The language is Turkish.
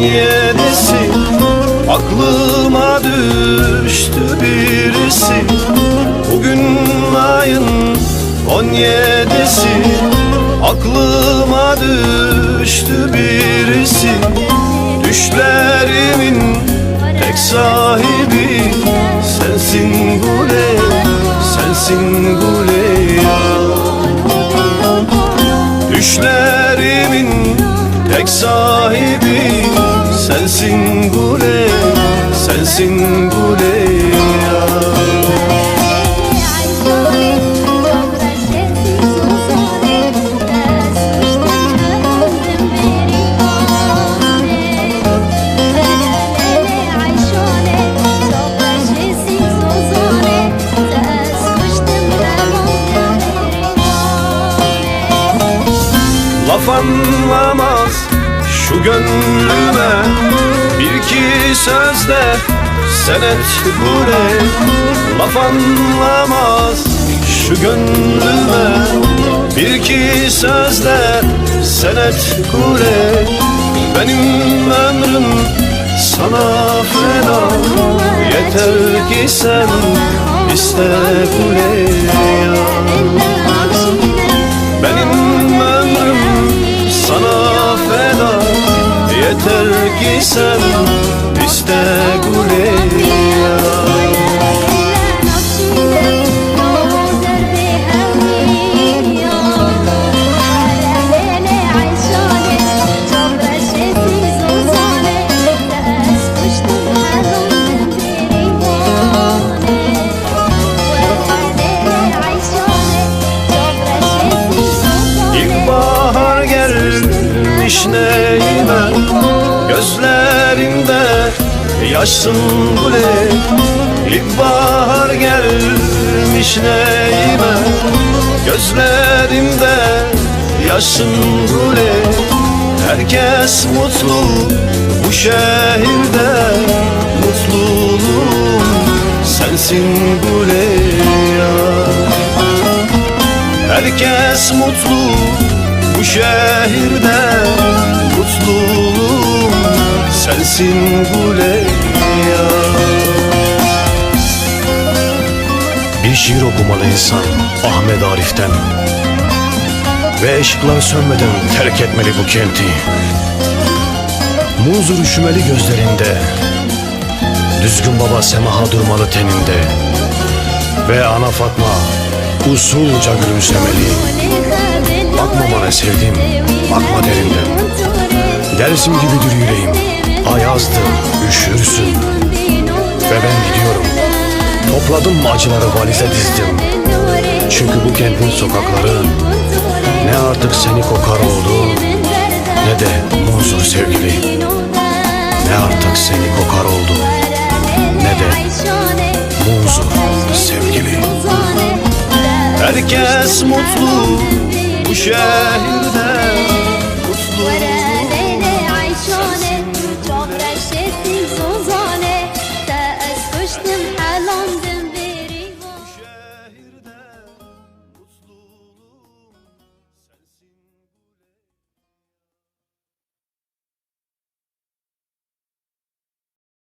yedisi Aklıma düştü birisi. Bugün ayın on yedisi. Aklıma düştü birisi. Düşlerimin tek sahibi Sensin Gule, sensin Gule. Ya Düşlerimin tek sahibi Sensin Gule, sensin Gule ya Laf anlamaz şu gönlüme Bir iki sözde senet gule Laf anlamaz. Şu gönlüme Bir iki sözde senet gule Benim ömrüm sana feda. Yeter ki sen iste gule ya? Benim Yeter ki sen iste Guleyya gelmiş neyime Gözlerinde yaşsın bile İlkbahar gelmiş neyime Gözlerinde yaşsın bile Herkes mutlu bu şehirde Mutluluğum sensin Guleyya Herkes mutlu bu şehirde Mutluluğum sensin Guleyya Bir şiir okumalı insan Ahmet Arif'ten Ve ışıklar sönmeden terk etmeli bu kenti. Munzur üşümeli gözlerinde Düzgün baba semaha durmalı teninde Ve ana Fatma usulca gülümsemeli Bakma bana sevdim, bakma derinden Dersim gibidir yüreğim Ayazdı, üşürsün. Ve ben gidiyorum. Topladım acıları valize dizdim. Çünkü bu kentin sokakları Ne artık seni kokar oldu Ne de munzur sevgili. Ne artık seni kokar oldu Ne de munzur sevgili. Herkes mutlu bu şehirde Uslu